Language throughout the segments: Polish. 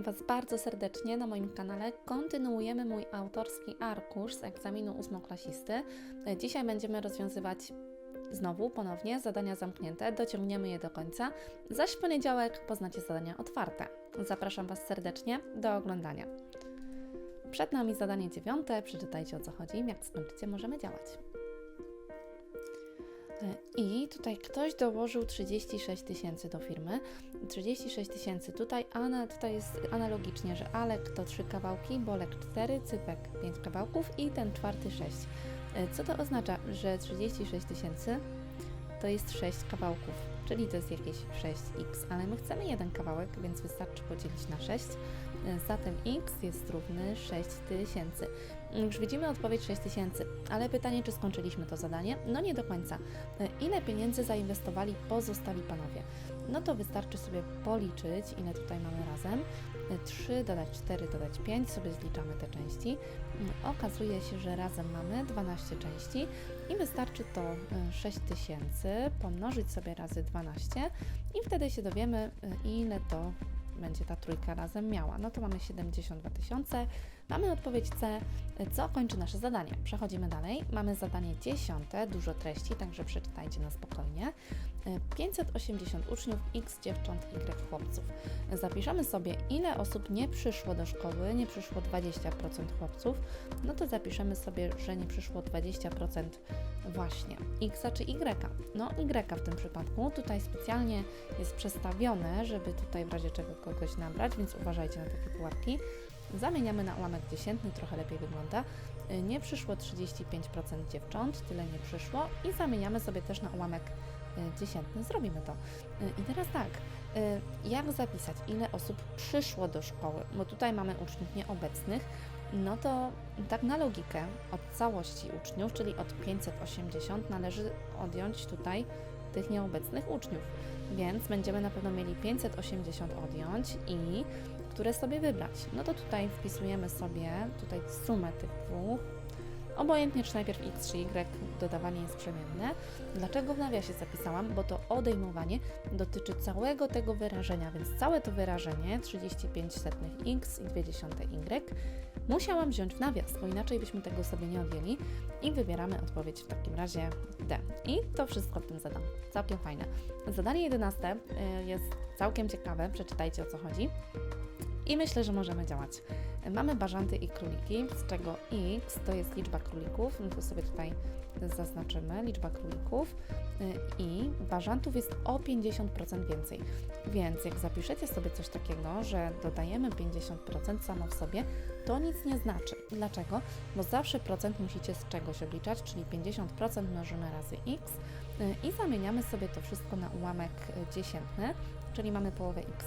Witam Was bardzo serdecznie na moim kanale. Kontynuujemy mój autorski arkusz z egzaminu ósmoklasisty. Dzisiaj będziemy rozwiązywać znowu, ponownie zadania zamknięte. Dociągniemy je do końca. Zaś w poniedziałek poznacie zadania otwarte. Zapraszam Was serdecznie do oglądania. Przed nami zadanie dziewiąte. Przeczytajcie o co chodzi. Jak skończycie, możemy działać. I tutaj ktoś dołożył 36 tysięcy do firmy. 36 tysięcy tutaj, ana, tutaj jest analogicznie, że Alek to 3 kawałki, Bolek 4, Cypek 5 kawałków i ten czwarty 6. Co to oznacza, że 36 tysięcy to jest 6 kawałków, czyli to jest jakieś 6x, ale my chcemy jeden kawałek, więc wystarczy podzielić na 6. Zatem x jest równy 6000. Już widzimy odpowiedź 6000, ale pytanie, czy skończyliśmy to zadanie? No nie do końca. Ile pieniędzy zainwestowali pozostali panowie? No to wystarczy sobie policzyć, ile tutaj mamy razem. 3 dodać 4 dodać 5, sobie zliczamy te części. Okazuje się, że razem mamy 12 części i wystarczy to 6000 pomnożyć sobie razy 12 i wtedy się dowiemy, ile to będzie ta trójka razem miała. No to mamy 72 tysiące. Mamy odpowiedź C, co kończy nasze zadanie. Przechodzimy dalej. Mamy zadanie dziesiąte, dużo treści, także przeczytajcie na spokojnie. 580 uczniów, x dziewcząt, y chłopców. Zapiszemy sobie, ile osób nie przyszło do szkoły, nie przyszło 20% chłopców, no to zapiszemy sobie, że nie przyszło 20% właśnie x czy y. No y w tym przypadku, tutaj specjalnie jest przestawione, żeby tutaj w razie czego kogoś nabrać, więc uważajcie na takie pułapki. Zamieniamy na ułamek dziesiętny, trochę lepiej wygląda. Nie przyszło 35% dziewcząt, tyle nie przyszło i zamieniamy sobie też na ułamek dziesiętny. Zrobimy to. I teraz tak, jak zapisać, ile osób przyszło do szkoły? Bo tutaj mamy uczniów nieobecnych, no to tak na logikę od całości uczniów, czyli od 580 należy odjąć tutaj tych nieobecnych uczniów. Więc będziemy na pewno mieli 580 odjąć i które sobie wybrać. No to tutaj wpisujemy sobie tutaj sumę tych dwóch. Obojętnie, czy najpierw x czy y, dodawanie jest przemienne. Dlaczego w nawiasie zapisałam? Bo to odejmowanie dotyczy całego tego wyrażenia, więc całe to wyrażenie 35 setnych x i 2 y musiałam wziąć w nawias, bo inaczej byśmy tego sobie nie odjęli i wybieramy odpowiedź w takim razie D. I to wszystko w tym zadam. Całkiem fajne. Zadanie 11 jest całkiem ciekawe, przeczytajcie o co chodzi. I myślę, że możemy działać. Mamy bażanty i króliki, z czego x to jest liczba królików, no to sobie tutaj zaznaczymy, liczba królików i bażantów jest o 50% więcej. Więc jak zapiszecie sobie coś takiego, że dodajemy 50% samo w sobie, to nic nie znaczy. Dlaczego? Bo zawsze procent musicie z czegoś obliczać, czyli 50% mnożymy razy x i zamieniamy sobie to wszystko na ułamek dziesiętny, czyli mamy połowę x,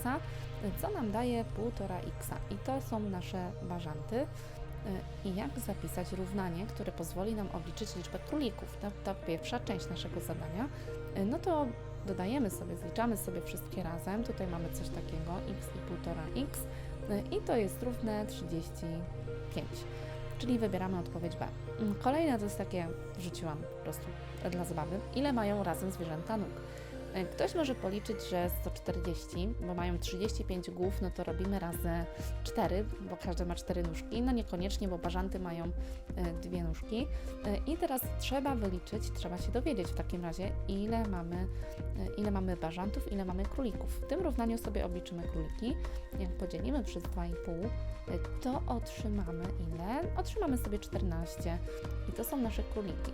co nam daje 1,5x. I to są nasze bażanty. I jak zapisać równanie, które pozwoli nam obliczyć liczbę królików? To, to pierwsza część naszego zadania. No to dodajemy sobie, zliczamy sobie wszystkie razem. Tutaj mamy coś takiego, x i 1,5x i to jest równe 35. Czyli wybieramy odpowiedź B. Kolejne to jest takie, wrzuciłam po prostu dla zabawy. Ile mają razem zwierzęta nóg? Ktoś może policzyć, że 140, bo mają 35 głów, no to robimy razy 4, bo każdy ma 4 nóżki. No niekoniecznie, bo bażanty mają dwie nóżki. I teraz trzeba wyliczyć, trzeba się dowiedzieć w takim razie, ile mamy, ile mamy bażantów, ile mamy królików. W tym równaniu sobie obliczymy króliki. Jak podzielimy przez 2,5, to otrzymamy ile? Otrzymamy sobie 14. I to są nasze króliki.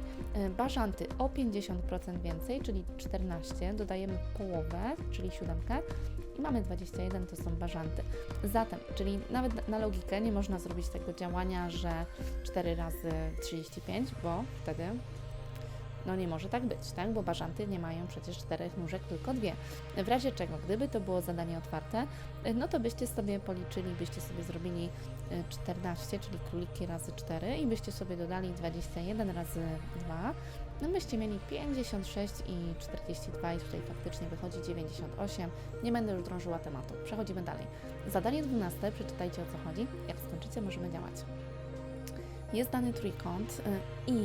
Bażanty o 50% więcej, czyli 14, dodajemy połowę, czyli siódemkę i mamy 21, to są bażanty. Zatem, czyli nawet na logikę nie można zrobić tego działania, że 4 razy 35, bo wtedy no nie może tak być, tak? Bo bażanty nie mają przecież czterech nóżek, tylko dwie. W razie czego, gdyby to było zadanie otwarte, no to byście sobie policzyli, byście sobie zrobili 14, czyli króliki razy 4 i byście sobie dodali 21 razy 2, no byście mieli 56 i 42 i tutaj faktycznie wychodzi 98. Nie będę już drążyła tematu. Przechodzimy dalej. Zadanie 12, przeczytajcie o co chodzi. Jak skończycie, możemy działać. Jest dany trójkąt i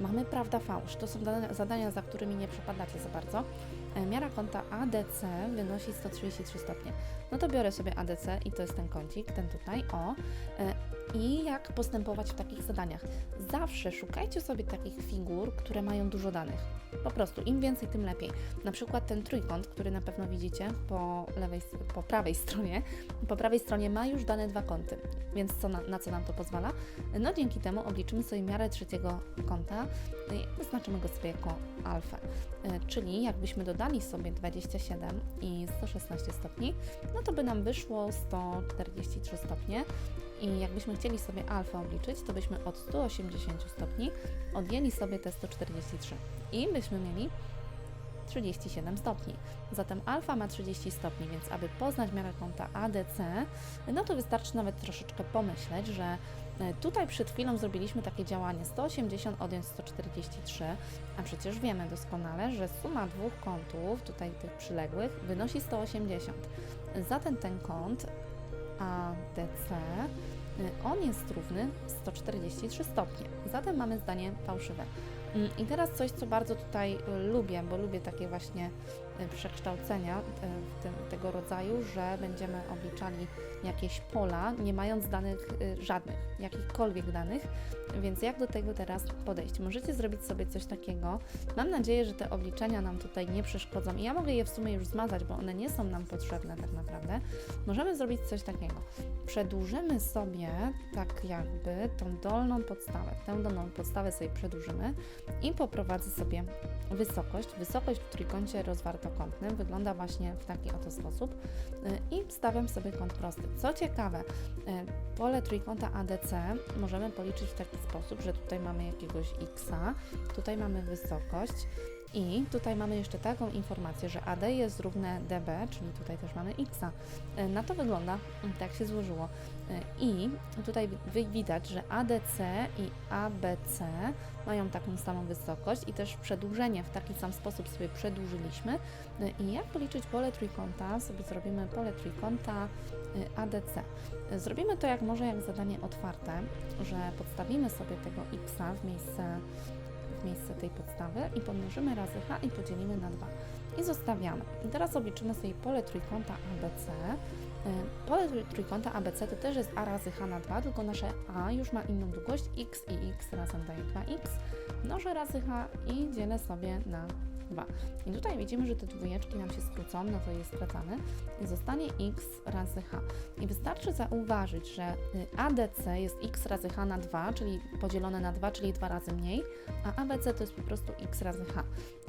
mamy prawda fałsz. To są zadania, za którymi nie przepadacie za bardzo. e, miara kąta ADC wynosi 133 stopnie. No to biorę sobie ADC i to jest ten kącik, ten tutaj, o. E, I jak postępować w takich zadaniach? Zawsze szukajcie sobie takich figur, które mają dużo danych. Po prostu, im więcej, tym lepiej. Na przykład ten trójkąt, który na pewno widzicie po, lewej, po prawej stronie, po prawej stronie ma już dane dwa kąty. Więc co na, na co nam to pozwala? No dzięki temu obliczymy sobie miarę trzeciego kąta i wyznaczymy go sobie jako alfę. E, Czyli jakbyśmy dodali sobie 27 i 116 stopni, no to by nam wyszło 143 stopnie. I jakbyśmy chcieli sobie alfę obliczyć, to byśmy od 180 stopni odjęli sobie te 143 i byśmy mieli 37 stopni. Zatem alfa ma 30 stopni, więc aby poznać miarę kąta ADC, no to wystarczy nawet troszeczkę pomyśleć, że tutaj przed chwilą zrobiliśmy takie działanie 180 odjąć 143, a przecież wiemy doskonale, że suma dwóch kątów, tutaj tych przyległych, wynosi 180. Zatem ten kąt ADC, y, on jest równy 143 stopnie. Zatem mamy zdanie fałszywe. Mm, I teraz coś, co bardzo tutaj lubię, bo lubię takie właśnie przekształcenia y, w tym, tego rodzaju, że będziemy obliczali jakieś pola, nie mając danych y, żadnych, jakichkolwiek danych. Więc jak do tego teraz podejść? Możecie zrobić sobie coś takiego. Mam nadzieję, że te obliczenia nam tutaj nie przeszkodzą i ja mogę je w sumie już zmazać, bo one nie są nam potrzebne tak naprawdę. Możemy zrobić coś takiego. Przedłużymy sobie tak jakby tą dolną podstawę. Tę dolną podstawę sobie przedłużymy i poprowadzę sobie wysokość. Wysokość w trójkącie rozwartokątnym wygląda właśnie w taki oto sposób y, i stawiam sobie kąt prosty. Co ciekawe, y, pole trójkąta ADC możemy policzyć w taki sposób, że tutaj mamy jakiegoś x, tutaj mamy wysokość i tutaj mamy jeszcze taką informację, że AD jest równe DB, czyli tutaj też mamy x. Y, Na to wygląda, tak się złożyło. Y, I tutaj wi- widać, że ADC i ABC mają taką samą wysokość i też przedłużenie w taki sam sposób sobie przedłużyliśmy. Y, I jak policzyć pole trójkąta? Sobie zrobimy pole trójkąta ADC. Zrobimy to jak może jak zadanie otwarte, że podstawimy sobie tego x w miejsce, w miejsce tej podstawy i pomnożymy razy h i podzielimy na 2. I zostawiamy. I teraz obliczymy sobie pole trójkąta ABC. Y, Pole trój- trójkąta ABC to też jest a razy h na 2, tylko nasze a już ma inną długość, x i x razem daje 2x. Mnożę razy h i dzielę sobie na 2. I tutaj widzimy, że te dwójeczki nam się skrócą, no to je skracamy i zostanie x razy h. I wystarczy zauważyć, że y, ADC jest x razy h na 2, czyli podzielone na 2, czyli 2 razy mniej, a ABC to jest po prostu x razy h.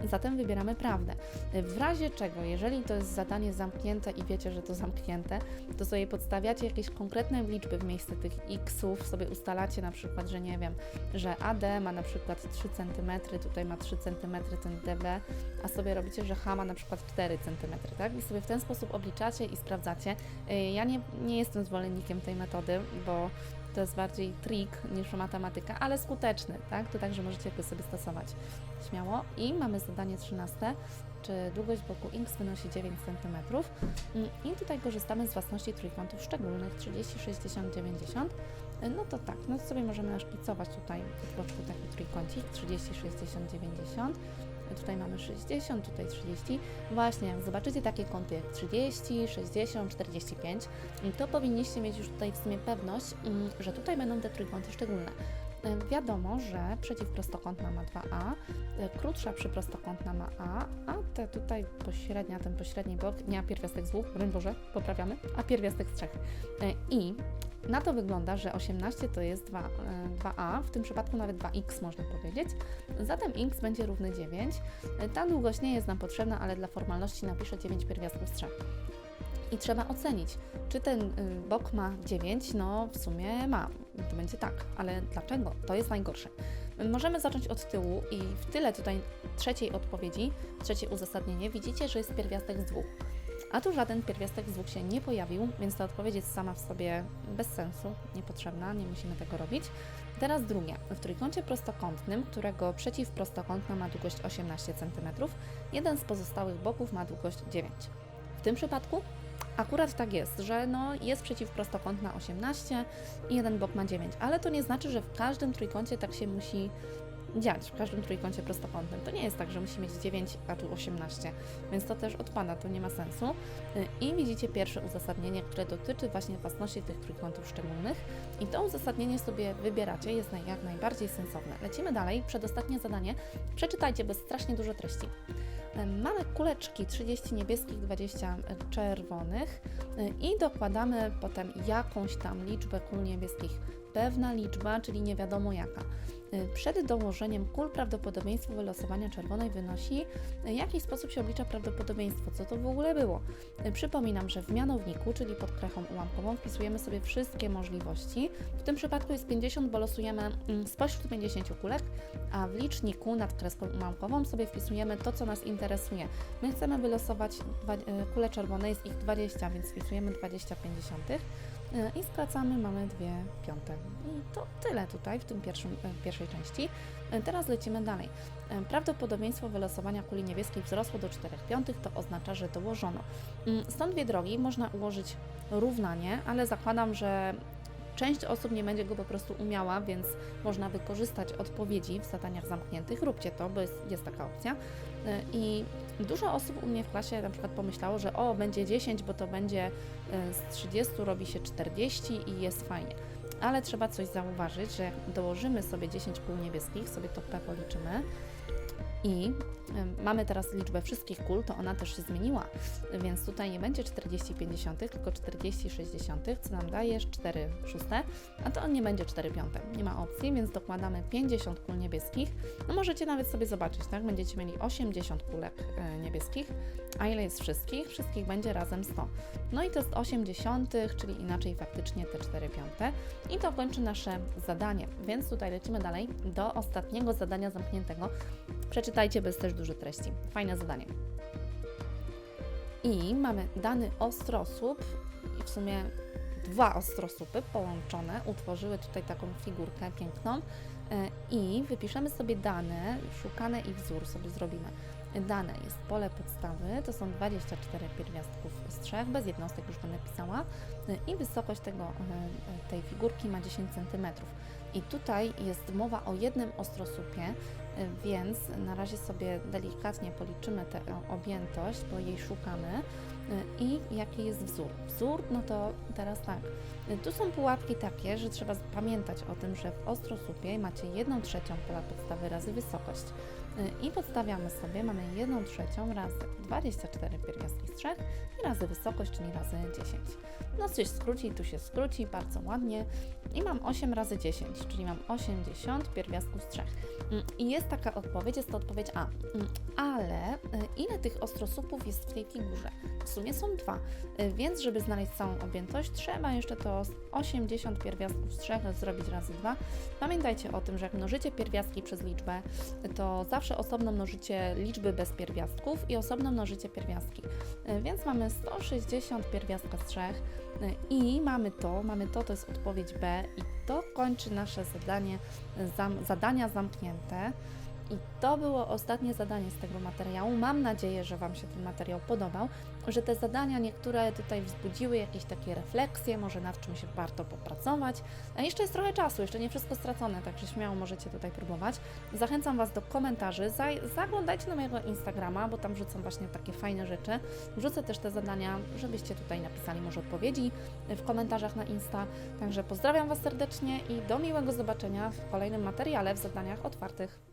Zatem wybieramy prawdę. Y, W razie czego, jeżeli to jest zadanie zamknięte i wiecie, że to zamknięte, to sobie podstawiacie jakieś konkretne liczby w miejsce tych xów, sobie ustalacie na przykład, że nie wiem, że AD ma na przykład 3 cm, tutaj ma 3 cm ten DB, a sobie robicie, że H ma na przykład 4 cm, tak? I sobie w ten sposób obliczacie i sprawdzacie. Y, Ja nie, nie jestem zwolennikiem tej metody, bo to jest bardziej trik niż matematyka, ale skuteczny, tak? To także możecie go sobie stosować śmiało. I mamy zadanie 13, czy długość boku x wynosi 9 cm. I tutaj korzystamy z własności trójkątów szczególnych 30, 60, 90. No to tak, no sobie możemy naszkicować tutaj w boczku taki trójkącik 30, 60, 90. Tutaj mamy 60, tutaj 30. Właśnie, jak zobaczycie takie kąty jak 30, 60, 45, to powinniście mieć już tutaj w sumie pewność, mm, że tutaj będą te trójkąty szczególne. E, Wiadomo, że przeciwprostokątna ma 2a, e, krótsza przyprostokątna ma a, a te tutaj pośrednia, ten pośredni bok nie ma pierwiastek z dwóch, Boże, poprawiamy, a pierwiastek z trzech. E, I na to wygląda, że 18 to jest 2, e, 2a, w tym przypadku nawet 2x można powiedzieć. Zatem x będzie równy 9. E, Ta długość nie jest nam potrzebna, ale dla formalności napiszę 9 pierwiastków z 3. I trzeba ocenić, czy ten y, bok ma 9, no w sumie ma. To będzie tak, ale dlaczego? To jest najgorsze. Możemy zacząć od tyłu i w tyle tutaj trzeciej odpowiedzi, trzecie uzasadnienie, widzicie, że jest pierwiastek z dwóch. A tu żaden pierwiastek z dwóch się nie pojawił, więc ta odpowiedź jest sama w sobie bez sensu, niepotrzebna, nie musimy tego robić. Teraz drugie. W trójkącie prostokątnym, którego przeciwprostokątna ma długość 18 cm, jeden z pozostałych boków ma długość 9. W tym przypadku akurat tak jest, że no jest przeciwprostokątna 18 i jeden bok ma 9, ale to nie znaczy, że w każdym trójkącie tak się musi dziać w każdym trójkącie prostokątnym. To nie jest tak, że musi mieć 9, a tu 18, więc to też odpada, to nie ma sensu. Y, I widzicie pierwsze uzasadnienie, które dotyczy właśnie własności tych trójkątów szczególnych i to uzasadnienie sobie wybieracie, jest jak najbardziej sensowne. Lecimy dalej, przedostatnie zadanie. Przeczytajcie, bo strasznie dużo treści. Mamy kuleczki 30 niebieskich, 20 czerwonych y, i dokładamy potem jakąś tam liczbę kul niebieskich. Pewna liczba, czyli nie wiadomo jaka. Y, Przed dołożeniem kul prawdopodobieństwo wylosowania czerwonej wynosi, y, w jaki sposób się oblicza prawdopodobieństwo, co to w ogóle było. Y, Przypominam, że w mianowniku, czyli pod krechą ułamkową, wpisujemy sobie wszystkie możliwości. W tym przypadku jest 50, bo losujemy mm, spośród 50 kulek, a w liczniku nad kreską ułamkową sobie wpisujemy to, co nas interesuje. My chcemy wylosować y, kule czerwone, jest ich 20, więc wpisujemy 20 pięćdziesiątych y, i skracamy, mamy dwie piąte. I to tyle tutaj w tym pierwszym, y, pierwszej części. Y, Teraz lecimy dalej. Prawdopodobieństwo wylosowania kuli niebieskiej wzrosło do 4 piątych, to oznacza, że dołożono. Mm, Są dwie drogi, można ułożyć równanie, ale zakładam, że część osób nie będzie go po prostu umiała, więc można wykorzystać odpowiedzi w zadaniach zamkniętych. Róbcie to, bo jest, jest taka opcja. Y, I dużo osób u mnie w klasie na przykład pomyślało, że o, będzie 10, bo to będzie y, z 30 robi się 40 i jest fajnie. Ale trzeba coś zauważyć, że jak dołożymy sobie 10 kul niebieskich, sobie to P policzymy i mamy teraz liczbę wszystkich kul, to ona też się zmieniła. Więc tutaj nie będzie 40 50, tylko 40 60, co nam daje 4 szóste, a to on nie będzie 4 piąte. Nie ma opcji, więc dokładamy 50 kul niebieskich. No możecie nawet sobie zobaczyć, tak? Będziecie mieli 80 kulek e, niebieskich, a ile jest wszystkich? Wszystkich będzie razem 100. No i to jest 80, czyli inaczej faktycznie te 4 piąte. I to kończy nasze zadanie, więc tutaj lecimy dalej do ostatniego zadania zamkniętego. Przeczytajcie, jest też dużo treści. Fajne zadanie. I mamy dany ostrosłup i w sumie dwa ostrosłupy połączone utworzyły tutaj taką figurkę piękną E, i wypiszemy sobie dane, szukane i wzór sobie zrobimy. Dane jest pole podstawy, to są 24 pierwiastków z trzech, bez jednostek już będę pisała E, i wysokość tego, e, tej figurki ma 10 cm. I tutaj jest mowa o jednym ostrosłupie, e, więc na razie sobie delikatnie policzymy tę objętość, bo jej szukamy i jaki jest wzór. Wzór, no to teraz tak, tu są pułapki takie, że trzeba pamiętać o tym, że w ostrosłupie macie 1 trzecią pola podstawy razy wysokość i podstawiamy sobie, mamy 1 trzecią razy 24 pierwiastki z 3 i razy wysokość, czyli razy 10. No coś skróci, tu się skróci, bardzo ładnie i mam 8 razy 10, czyli mam 80 pierwiastków z 3. Mm, I jest taka odpowiedź, jest to odpowiedź A. Mm, Ale y, ile tych ostrosłupów jest w tej figurze? W sumie są dwa, y, więc żeby znaleźć całą objętość, trzeba jeszcze to 80 pierwiastków z 3 zrobić razy 2. Pamiętajcie o tym, że jak mnożycie pierwiastki przez liczbę, to zawsze osobno mnożycie liczby bez pierwiastków i osobno mnożycie pierwiastki. Y, Więc mamy 160 pierwiastka z 3 i mamy to, mamy to, to jest odpowiedź B i to kończy nasze zadanie, zam, zadania zamknięte. I to było ostatnie zadanie z tego materiału. Mam nadzieję, że Wam się ten materiał podobał, że te zadania niektóre tutaj wzbudziły jakieś takie refleksje, może nad czymś warto popracować. A jeszcze jest trochę czasu, jeszcze nie wszystko stracone, także śmiało możecie tutaj próbować. Zachęcam Was do komentarzy. Zaglądajcie na mojego Instagrama, bo tam wrzucam właśnie takie fajne rzeczy. Wrzucę też te zadania, żebyście tutaj napisali może odpowiedzi w komentarzach na Insta. Także pozdrawiam Was serdecznie i do miłego zobaczenia w kolejnym materiale w zadaniach otwartych.